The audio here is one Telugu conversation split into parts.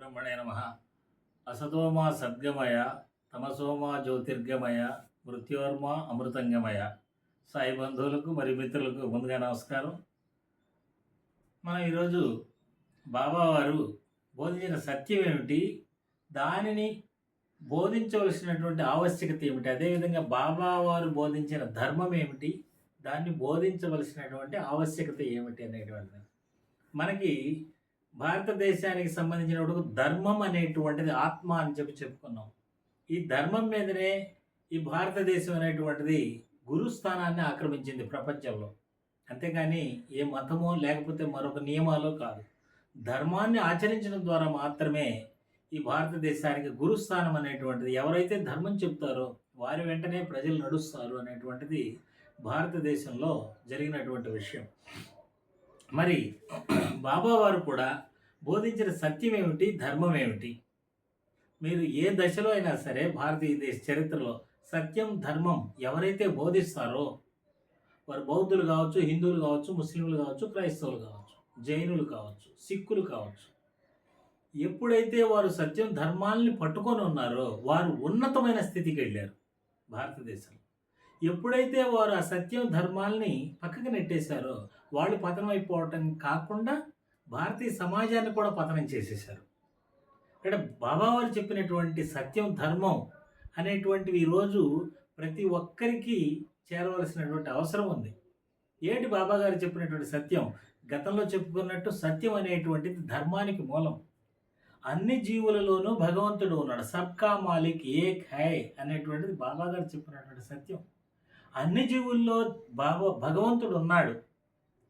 బ్రహ్మణే నమ అసతోమా సద్గమయ తమసోమా జ్యోతిర్గమయ మృత్యోర్మ అమృతంగమయ సాయి బంధువులకు మరియు మిత్రులకు ముందుగా నమస్కారం. మనం ఈరోజు బాబావారు బోధించిన సత్యం ఏమిటి? దానిని బోధించవలసినటువంటి ఆవశ్యకత ఏమిటి? అదేవిధంగా బాబావారు బోధించిన ధర్మం ఏమిటి? దాన్ని బోధించవలసినటువంటి ఆవశ్యకత ఏమిటి అనేటువంటిది. మనకి భారతదేశానికి సంబంధించినప్పుడు ధర్మం అనేటువంటిది ఆత్మ అని చెప్పి చెప్పుకున్నాం. ఈ ధర్మం మీదనే ఈ భారతదేశం అనేటువంటిది గురుస్థానాన్ని ఆక్రమించింది ప్రపంచంలో. అంతేగాని ఏ మతమో లేకపోతే మరొక నియమాలు కాదు. ధర్మాన్ని ఆచరించడం ద్వారా మాత్రమే ఈ భారతదేశానికి గురుస్థానం అనేటువంటిది ఎవరైతే ధర్మం చెప్తారో వారి వెంటనే ప్రజలు నడుస్తారు అనేటువంటిది భారతదేశంలో జరిగినటువంటి విషయం. మరి బాబా వారు కూడా బోధించిన సత్యం ఏమిటి ధర్మం ఏమిటి మీరు ఏ దశలో అయినా సరే భారతీయ దేశ చరిత్రలో సత్యం ధర్మం ఎవరైతే బోధిస్తారో వారు బౌద్ధులు కావచ్చు హిందువులు కావచ్చు ముస్లింలు కావచ్చు క్రైస్తవులు కావచ్చు జైనులు కావచ్చు సిక్కులు కావచ్చు ఎప్పుడైతే వారు సత్యం ధర్మాల్ని పట్టుకొని ఉన్నారో వారు ఉన్నతమైన స్థితికి వెళ్ళారు భారతదేశంలో. ఎప్పుడైతే వారు ఆ సత్యం ధర్మాల్ని పక్కకు నెట్టేశారో వాళ్ళు పతనం అయిపోవటం కాకుండా భారతీయ సమాజాన్ని కూడా పతనం చేసేశారు. ఇక్కడ బాబా వారు చెప్పినటువంటి సత్యం ధర్మం అనేటువంటివి ఈరోజు ప్రతి ఒక్కరికి చేరవలసినటువంటి అవసరం ఉంది. ఏంటి బాబా గారు చెప్పినటువంటి సత్యం? గతంలో చెప్పుకున్నట్టు సత్యం అనేటువంటిది ధర్మానికి మూలం. అన్ని జీవులలోనూ భగవంతుడు ఉన్నాడు. సబ్కా మాలిక్ ఏక్ హై అనేటువంటిది బాబా గారు చెప్పినటువంటి సత్యం. అన్ని జీవుల్లో బాబా భగవంతుడు ఉన్నాడు.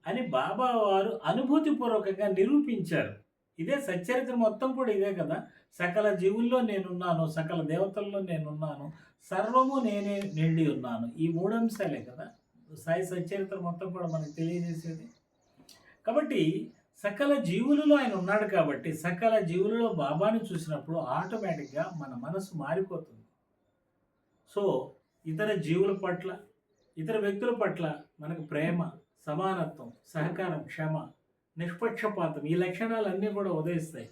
అని బాబా వారు అనుభూతిపూర్వకంగా నిరూపించారు. ఇదే సచ్చరిత్ర మొత్తం కూడా ఇదే కదా? సకల జీవుల్లో నేనున్నాను సకల దేవతల్లో నేనున్నాను సర్వము నేనే నిండి ఉన్నాను. ఈ మూడు అంశాలే కదా? సాయి సచ్చరిత్ర మొత్తం కూడా మనకు తెలియజేసేది. కాబట్టి సకల జీవులలో ఆయన ఉన్నాడు కాబట్టి సకల జీవులలో బాబాని చూసినప్పుడు ఆటోమేటిక్గా మన మనసు మారిపోతుంది. సో ఇతర జీవుల పట్ల ఇతర వ్యక్తుల పట్ల మనకు ప్రేమ సమానత్వం సహకారం క్షమ నిష్పక్షపాతం ఈ లక్షణాలన్నీ కూడా ఉదయిస్తాయి.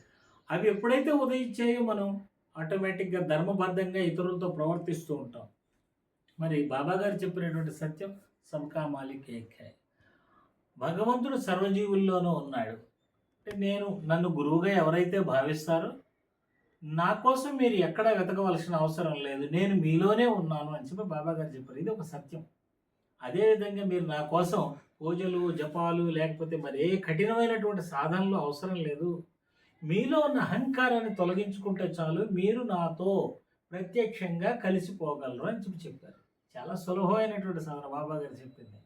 అవి ఎప్పుడైతే ఉదయించాయో మనం ఆటోమేటిక్గా ధర్మబద్ధంగా ఇతరులతో ప్రవర్తిస్తూ ఉంటాం. మరి బాబాగారు చెప్పినటువంటి సత్యం సబ్కా మాలిక్ భగవంతుడు సర్వజీవుల్లోనూ ఉన్నాడు. అంటే నేను నన్ను గురువుగా ఎవరైతే భావిస్తారో నా కోసం మీరు ఎక్కడా వెతకవలసిన అవసరం లేదు. నేను మీలోనే ఉన్నాను అని చెప్పి బాబాగారు చెప్పారు. ఇది ఒక సత్యం. అదేవిధంగా మీరు నా కోసం పూజలు జపాలు లేకపోతే మరి ఏ కఠినమైనటువంటి సాధనలు అవసరం లేదు. మీలో ఉన్న అహంకారాన్ని తొలగించుకుంటే చాలు మీరు నాతో ప్రత్యక్షంగా కలిసిపోగలరు అని చెప్పి చెప్పారు. చాలా సులభమైనటువంటి సాధన బాబా గారు చెప్పింది.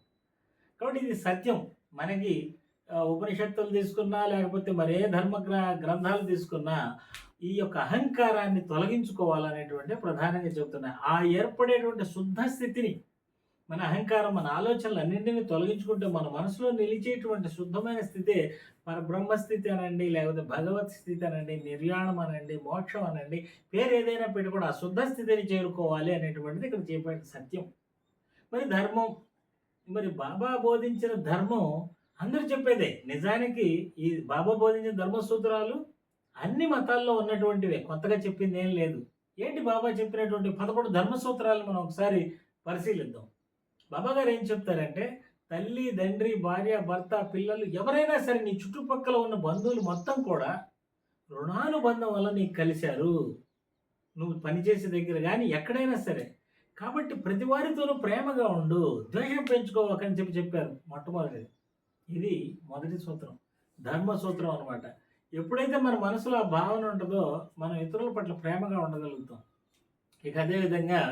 కాబట్టి ఇది సత్యం. మనకి ఉపనిషత్తులు తీసుకున్నా లేకపోతే మరే ధర్మ గ్రంథాలు తీసుకున్నా ఈ యొక్క అహంకారాన్ని తొలగించుకోవాలనేటువంటి ప్రధానంగా చెబుతున్నాయి. ఆ ఏర్పడేటువంటి శుద్ధ స్థితిని మన అహంకారం మన ఆలోచనలు అన్నింటినీ తొలగించుకుంటే మన మనసులో నిలిచేటువంటి శుద్ధమైన స్థితే మన బ్రహ్మస్థితి అనండి లేకపోతే భగవత్ స్థితి అనండి నిర్యాణం అనండి మోక్షం అనండి పేరు ఏదైనా పెట్టి కూడా ఆ శుద్ధ స్థితిని చేరుకోవాలి అనేటువంటిది ఇక్కడ చెప్పే సత్యం. మరి ధర్మం మరి బాబా బోధించిన ధర్మం అందరూ చెప్పేదే. నిజానికి ఈ బాబా బోధించిన ధర్మ సూత్రాలు అన్ని మతాల్లో ఉన్నటువంటివే. కొత్తగా చెప్పింది ఏం లేదు. ఏంటి బాబా చెప్పినటువంటి పదకొండు ధర్మ సూత్రాలు మనం ఒకసారి పరిశీలిద్దాం. బాబా గారు ఏం చెప్తారంటే తల్లి తండ్రి భార్య భర్త పిల్లలు ఎవరైనా సరే నీ చుట్టుపక్కల ఉన్న బంధువులు మొత్తం కూడా రుణానుబంధం వల్ల నీకు కలిశారు. నువ్వు పనిచేసే దగ్గర కానీ ఎక్కడైనా సరే. కాబట్టి ప్రతి వారితోనూ ప్రేమగా ఉండు ద్వేషం పెంచుకోవాలని చెప్పి చెప్పారు మొట్టమొదటిది. ఇది మొదటి సూత్రం ధర్మ సూత్రం అనమాట ఎప్పుడైతే మన మనసులో ఆ భావన ఉంటుందో మనం ఇతరుల పట్ల ప్రేమగా ఉండగలుగుతాం. ఇక అదేవిధంగా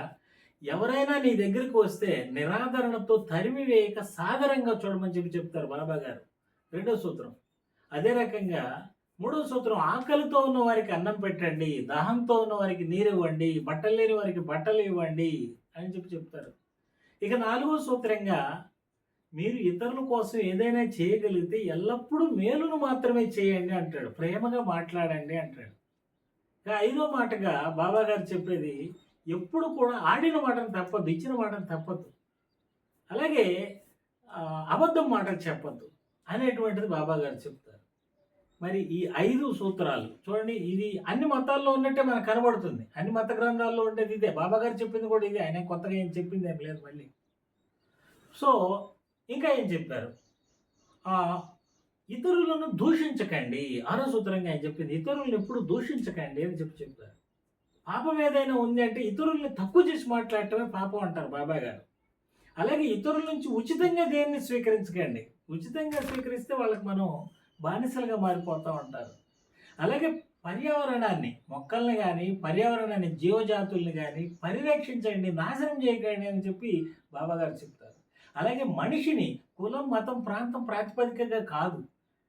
ఎవరైనా నీ దగ్గరికి వస్తే నిరాదరణతో తరిమి వేయక సాదరంగా చూడమని చెప్పి చెప్తారు బాబా గారు. రెండో సూత్రం. అదే రకంగా మూడో సూత్రం ఆకలితో ఉన్న వారికి అన్నం పెట్టండి దాహంతో ఉన్న వారికి నీరు ఇవ్వండి బట్టలు లేని వారికి బట్టలు ఇవ్వండి అని చెప్పి చెప్తారు. ఇక నాలుగో సూత్రంగా మీరు ఇతరుల కోసం ఏదైనా చేయగలిగితే ఎల్లప్పుడూ మేలును మాత్రమే చేయండి అంటాడు. ప్రేమగా మాట్లాడండి అంటాడు. ఇక ఐదో మాటగా బాబా గారు చెప్పేది ఎప్పుడు కూడా ఆడిన మాటను తప్పదు ఇచ్చిన మాటను తప్పద్దు. అలాగే అబద్ధం మాటలు చెప్పద్దు అనేటువంటిది బాబా గారు చెప్తారు. మరి ఈ ఐదు సూత్రాలు చూడండి ఇది అన్ని మతాల్లో ఉన్నట్టే మనకు కనబడుతుంది. అన్ని మత గ్రంథాల్లో ఉండేది ఇదే. బాబా గారు చెప్పింది కూడా ఇదే. ఆయన కొత్తగా ఏం చెప్పింది ఏం లేదు మళ్ళీ. సో ఇంకా ఏం చెప్పారు? ఇతరులను దూషించకండి. ఆరో సూత్రంగా ఆయన చెప్పింది ఇతరులను ఎప్పుడు దూషించకండి అని చెప్పి చెప్పారు పాపం ఏదైనా ఉంది అంటే ఇతరుల్ని తక్కువ చేసి మాట్లాడటమే పాపం అంటారు బాబా గారు. అలాగే ఇతరుల నుంచి ఉచితంగా దేన్ని స్వీకరించకండి? ఉచితంగా స్వీకరిస్తే వాళ్ళకి మనం బానిసలుగా మారిపోతూ ఉంటారు అలాగే పర్యావరణాన్ని మొక్కల్ని కానీ పర్యావరణాన్ని జీవజాతుల్ని కానీ పరిరక్షించండి నాశనం చేయకండి అని చెప్పి బాబాగారు చెప్తారు. అలాగే మనిషిని కులం మతం ప్రాంతం ప్రాతిపదికగా కాదు.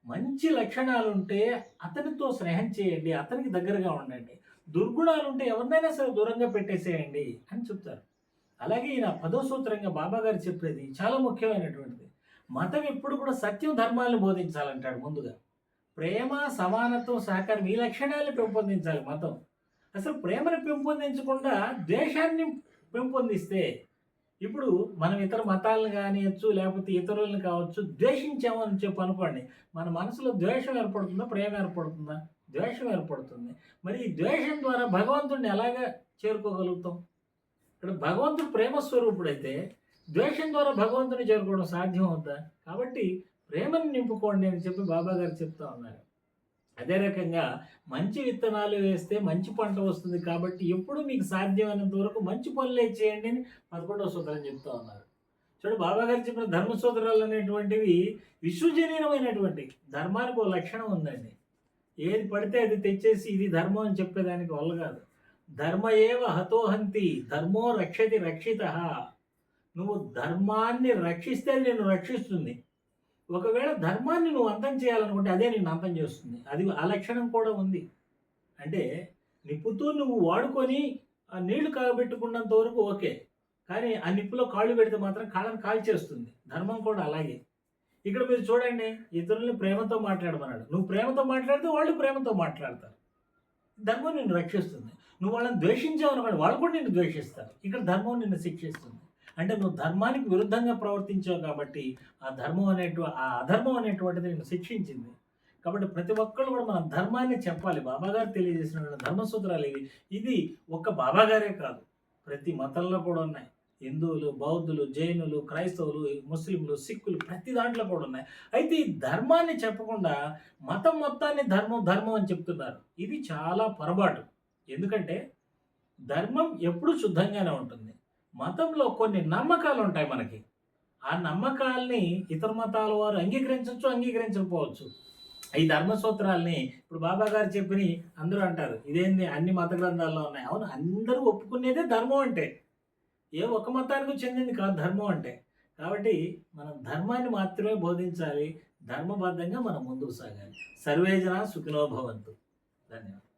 మంచి లక్షణాలు ఉంటే అతనితో స్నేహం చేయండి అతనికి దగ్గరగా ఉండండి. దుర్గుణాలు ఉంటే ఎవరినైనా సరే దూరంగా పెట్టేసేయండి అని చెప్తారు. అలాగే ఈయన పదో సూత్రంగా బాబా గారు చెప్పేది చాలా ముఖ్యమైనటువంటిది. మతం ఎప్పుడు కూడా సత్యం ధర్మాలను బోధించాలంటాడు ముందుగా. ప్రేమ సమానత్వం సహకారం ఈ లక్షణాలను పెంపొందించాలి మతం. అసలు ప్రేమను పెంపొందించకుండా ద్వేషాన్ని పెంపొందిస్తే ఇప్పుడు మనం ఇతర మతాలను కానియచ్చు లేకపోతే ఇతరులను కావచ్చు ద్వేషించామని చెప్పి అనుకోండి. మన మనసులో ద్వేషం ఏర్పడుతుందా ప్రేమ ఏర్పడుతుందా? ద్వేషం ఏర్పడుతుంది. మరి ఈ ద్వేషం ద్వారా భగవంతుడిని ఎలాగా చేరుకోగలుగుతాం? ఇక్కడ భగవంతుడు ప్రేమ స్వరూపుడైతే ద్వేషం ద్వారా భగవంతుని చేరుకోవడం సాధ్యం అవుతా కాబట్టి ప్రేమను నింపుకోండి అని చెప్పి బాబా గారు చెప్తా ఉన్నారు. అదే రకంగా మంచి విత్తనాలు వేస్తే మంచి పంట వస్తుంది కాబట్టి ఎప్పుడు మీకు సాధ్యమైనంత వరకు మంచి పనులే చేయండి అని పదకొండవ సూత్రం చెప్తా ఉన్నారు. చూడు బాబా గారు చెప్పిన ధర్మ సూత్రాలు అనేటువంటివి విశ్వజనీయమైనటువంటి ధర్మానికి ఒక లక్షణం ఉందండి. ఏది పడితే అది తెచ్చేసి ఇది ధర్మం అని చెప్పేదానికి వల్ల కాదు ధర్మ ఏవ హతోహంతి ధర్మో రక్షతి రక్షిత. నువ్వు ధర్మాన్ని రక్షిస్తే నేను రక్షిస్తుంది. ఒకవేళ ధర్మాన్ని నువ్వు అంతం చేయాలనుకుంటే అదే నేను అంతం చేస్తుంది. అది ఆ లక్షణం కూడా ఉంది. అంటే నిప్పుతో నువ్వు వాడుకొని ఆ నీళ్ళు కాగబెట్టుకున్నంత వరకు ఓకే. కానీ ఆ నిప్పులో కాళ్ళు పెడితే మాత్రం కాళ్ళని కాల్చేస్తుంది. ధర్మం కూడా అలాగే. ఇక్కడ మీరు చూడండి ఇతరుల్ని ప్రేమతో మాట్లాడమన్నాడు. నువ్వు ప్రేమతో మాట్లాడితే వాళ్ళు ప్రేమతో మాట్లాడతారు. ధర్మం నిన్ను రక్షిస్తుంది. నువ్వు వాళ్ళని ద్వేషించావు వాళ్ళు కూడా నిన్ను ద్వేషిస్తారు. ఇక్కడ ధర్మం నిన్ను శిక్షిస్తుంది. అంటే నువ్వు ధర్మానికి విరుద్ధంగా ప్రవర్తించావు కాబట్టి ఆ ధర్మం అనేటు ఆ అధర్మం అనేటువంటిది నిన్ను శిక్షించింది. కాబట్టి ప్రతి ఒక్కళ్ళు కూడా మన ధర్మాన్ని చెప్పాలి. బాబాగారు తెలియజేసిన ధర్మసూత్రాలు ఇవి. ఇది ఒక్క బాబాగారే కాదు. ప్రతి మతంలో కూడా ఉన్నాయి. హిందువులు బౌద్ధులు జైనులు క్రైస్తవులు ముస్లింలు సిక్కులు ప్రతి దాంట్లో కూడా ఉన్నాయి. అయితే ఈ ధర్మాన్ని చెప్పకుండా మతం మొత్తాన్ని ధర్మం ధర్మం అని చెప్తున్నారు. ఇది చాలా పొరపాటు. ఎందుకంటే ధర్మం ఎప్పుడు శుద్ధంగానే ఉంటుంది. మతంలో కొన్ని నమ్మకాలు ఉంటాయి మనకి. ఆ నమ్మకాల్ని ఇతర మతాల వారు అంగీకరించవచ్చు అంగీకరించకపోవచ్చు. ఈ ధర్మసూత్రాల్ని ఇప్పుడు బాబా గారు చెప్పిన అందరూ అంటారు. ఇదేంది? అన్ని మత గ్రంథాల్లో ఉన్నాయి. అవును అందరూ ఒప్పుకునేదే ధర్మం అంటే. ఏ ఒక్క మతానికి చెందింది కాదు ధర్మం అంటే. కాబట్టి మనం ధర్మాన్ని మాత్రమే బోధించాలి. ధర్మబద్ధంగా మనం ముందుకు సాగాలి. సర్వేజన సుఖినోభవంతు ధన్యవాదాలు.